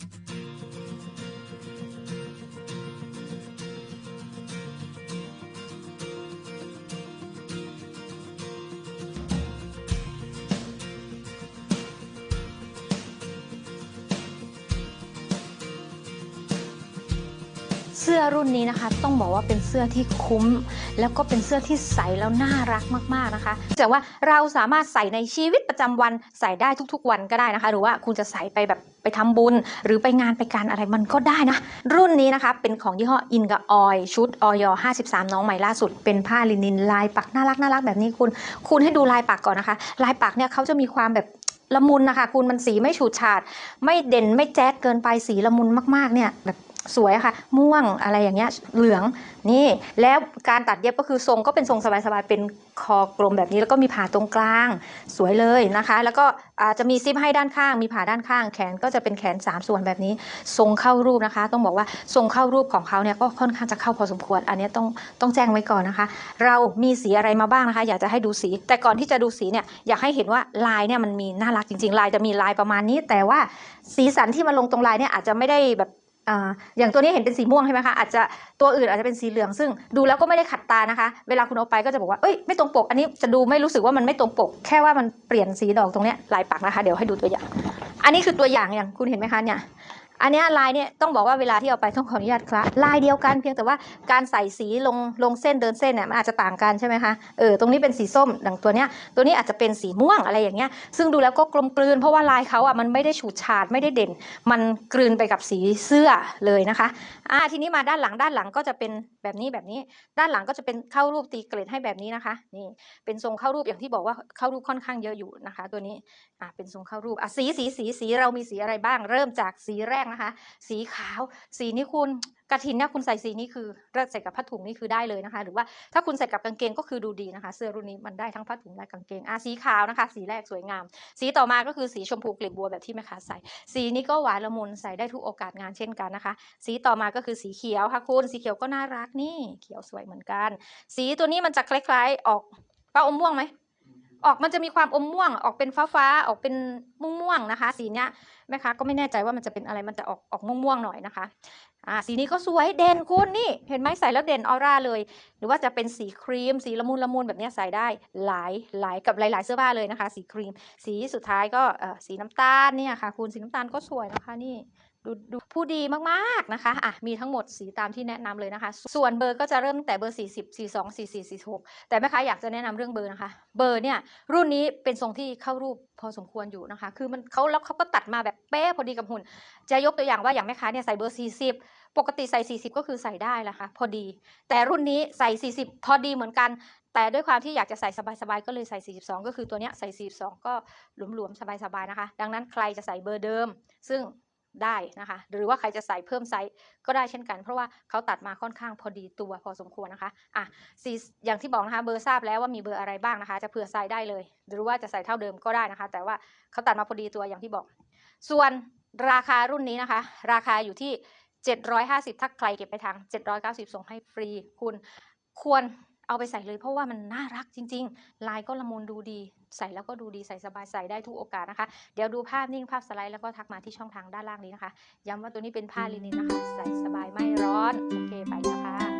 Thank you. เสื้อรุ่นนี้นะคะ ต้องบอกว่าเป็นเสื้อที่คุ้ม แล้วก็เป็นเสื้อที่ใส่แล้วน่ารักมากๆนะคะแต่ว่าเราสามารถใส่ในชีวิตประจำวันใส่ได้ทุกๆ วันก็ได้นะคะ หรือว่าคุณจะใส่ไปแบบไปทำบุญ หรือไปงานไปการอะไรมันก็ได้นะ รุ่นนี้นะคะเป็นของยี่ห้ออินกับออยชุดออย53 น้องใหม่ล่าสุด เป็นผ้าลินินลายปักน่ารักน่ารักแบบนี้คุณ คุณให้ดูลายปักก่อนนะคะ ลายปักเนี่ยเขาจะมีความแบบละมุนนะคะ คุณมันสีไม่ฉูดฉาด ไม่เด่นไม่แจ๊ดเกินไปสีละมุนมากๆเนี่ยแบบ สวยค่ะ ม่วงอะไรอย่างเงี้ยเหลืองนี่ แล้วการตัดเย็บก็คือทรงก็เป็นทรงสบายๆเป็นคอกลมแบบนี้ แล้วก็มีผ่าตรงกลางสวยเลยนะคะ แล้วก็อาจจะมีซิปให้ด้านข้าง มีผ่าด้านข้าง แขนก็จะเป็นแขน 3 ส่วนแบบนี้ ทรงเข้ารูปนะคะ ต้องบอกว่าทรงเข้ารูปของเขาเนี่ยก็ค่อนข้างจะเข้าพอสมควร อันนี้ต้องต้องแจ้งไว้ก่อนนะคะ เรามีสีอะไรมาบ้างนะคะ อยากจะให้ดูสี แต่ก่อนที่จะดูสีเนี่ยอยากให้เห็นว่าลายเนี่ยมันมีน่ารักจริงๆลายจะมีลายประมาณนี้ แต่ว่าสีสันที่มาลงตรงลายเนี่ยอาจจะไม่ได้แบบ อย่างตัวนี้เห็นเป็นสีม่วงใช่ไหมคะอาจจะตัวอื่นอาจจะเป็นสีเหลือง ซึ่งดูแล้วก็ไม่ได้ขัดตานะคะ เวลาคุณเอาไปก็จะบอกว่าเอ้ยไม่ตรงปก อันนี้จะดูไม่รู้สึกว่ามันไม่ตรงปก แค่ว่ามันเปลี่ยนสีดอกตรงเนี้ยลายปักนะคะ เดี๋ยวให้ดูตัวอย่าง อันนี้คือตัวอย่างอย่างคุณเห็นไหมคะเนี่ย อันนี้ลายเนี่ยต้องบอกว่าเวลาที่เอาไปต้องขออนุญาตครับลายเดียวกันเพียงแต่ว่าการใส่สีลงลงเส้นเดินเส้นเนี่ยมันอาจจะต่างกันใช่ไหมคะเออตรงนี้เป็นสีส้มดังตัวเนี้ยตัวนี้อาจจะเป็นสีม่วงอะไรอย่างเงี้ยซึ่งดูแล้วก็กลมกลืนเพราะว่าลายเขาอะมันไม่ได้ฉูดฉาดไม่ได้เด่น มันกลืนไปกับสีเสื้อเลยนะคะอ่าทีนี้มาด้านหลังด้านหลังก็จะเป็นแบบนี้แบบนี้ ด้านหลังก็จะเป็นเข้ารูปตีเกรดให้แบบนี้นะคะนี่เป็นทรงเข้ารูปอย่างที่บอกว่าเข้ารูปค่อนข้างเยอะอยู่นะคะ ตัวนี้อ่าเป็นทรงเข้ารูปอะสีสีสีสีเรามีสีอะไรบ้าง เริ่มจากสีแรกนะคะ สีขาว สีนี้คุณ กระถินเนี่ยคุณใส่สีนี้คือใส่กับผ้าถุงนี่คือได้เลยนะคะ หรือว่าถ้าคุณใส่กับกางเกงก็คือดูดีนะคะ เสื้อรุ่นนี้มันได้ทั้งผ้าถุงและกางเกงอะสีขาวนะคะ สีแรกสวยงาม สีต่อมาก็คือสีชมพูกลีบบัวแบบที่แม่ค้าใส่ สีนี้ก็หวานละมุนใส่ได้ทุกโอกาสงานเช่นกันนะคะ สีต่อมาก็คือสีเขียวค่ะคุณสีเขียวก็น่ารักนี่ เขียวสวยเหมือนกัน สีตัวนี้มันจะคล้ายๆ ออกป้าอมม่วงไหมออกมันจะมีความอมม่วง ออกเป็นฟ้าๆออกเป็นม่วงๆนะคะ สีเนี้ยแม่ค้าก็ไม่แน่ใจว่ามันจะเป็นอะไรมันจะออกออกม่วงๆหน่อยนะคะ อ่าสีนี้ก็สวยเด่นคุณนี่เห็นไหมใส่แล้วเด่นออร่าเลย หรือว่าจะเป็นสีครีม สีละมุนละมุนแบบนี้ใส่ได้หลายหลายกับหลาย ๆ เสื้อผ้าเลยนะคะ สีครีม สีสุดท้ายก็เอ่อสีน้ำตาลเนี่ยค่ะ คุณสีน้ำตาลก็สวยนะคะนี่ ดูดูผู้ดีมากๆนะคะอะมีทั้งหมดสีตามที่แนะนำเลยนะคะ ส่วนเบอร์ก็จะเริ่มแต่เบอร์ 40 42 44 46 แต่แม่ค้าอยากจะแนะนำเรื่องเบอร์นะคะ เบอร์เนี่ยรุ่นนี้เป็นทรงที่เข้ารูปพอสมควรอยู่นะคะ คือมันเขาแล้วเขาก็ตัดมาแบบเป๊ะพอดีกับหุ่น จะยกตัวอย่างว่าอย่างแม่ค้าเนี่ยใส่เบอร์ 40 ปกติใส่ 40 ก็คือใส่ได้ละค่ะพอดี แต่รุ่นนี้ใส่ 40 พอดีเหมือนกันแต่ด้วยความที่อยากจะใส่สบายๆ ก็เลยใส่ 42 ก็คือตัวเนี้ยใส่ 42 ก็หลวมๆ สบายๆ นะคะ ดังนั้นใครจะใส่เบอร์เดิม ซึ่ง ได้นะคะ หรือว่าใครจะใส่เพิ่มไซส์ก็ได้เช่นกัน เพราะว่าเขาตัดมาค่อนข้างพอดีตัวพอสมควรนะคะอะสีอย่างที่บอกนะคะเบอร์ทราบแล้วว่ามีเบอร์อะไรบ้างนะคะ จะเผื่อไซส์ได้เลย หรือว่าจะใส่เท่าเดิมก็ได้นะคะ แต่ว่าเขาตัดมาพอดีตัวอย่างที่บอก ส่วนราคารุ่นนี้นะคะ ราคาอยู่ที่ 750ถ้าใครเก็บไปทาง 790 ส่งให้ฟรีคุณควร เอาไปใส่เลยเพราะว่ามันน่ารักจริง ๆ ลายก็ละมุนดูดี ใส่แล้วก็ดูดีใส่สบายใส่ได้ทุกโอกาสนะคะ เดี๋ยวดูภาพนิ่งภาพสไลด์แล้วก็ทักมาที่ช่องทางด้านล่างนี้นะคะ ย้ำว่าตัวนี้เป็นผ้าลินินนะคะ ใส่สบายไม่ร้อน โอเคไปแล้วค่ะ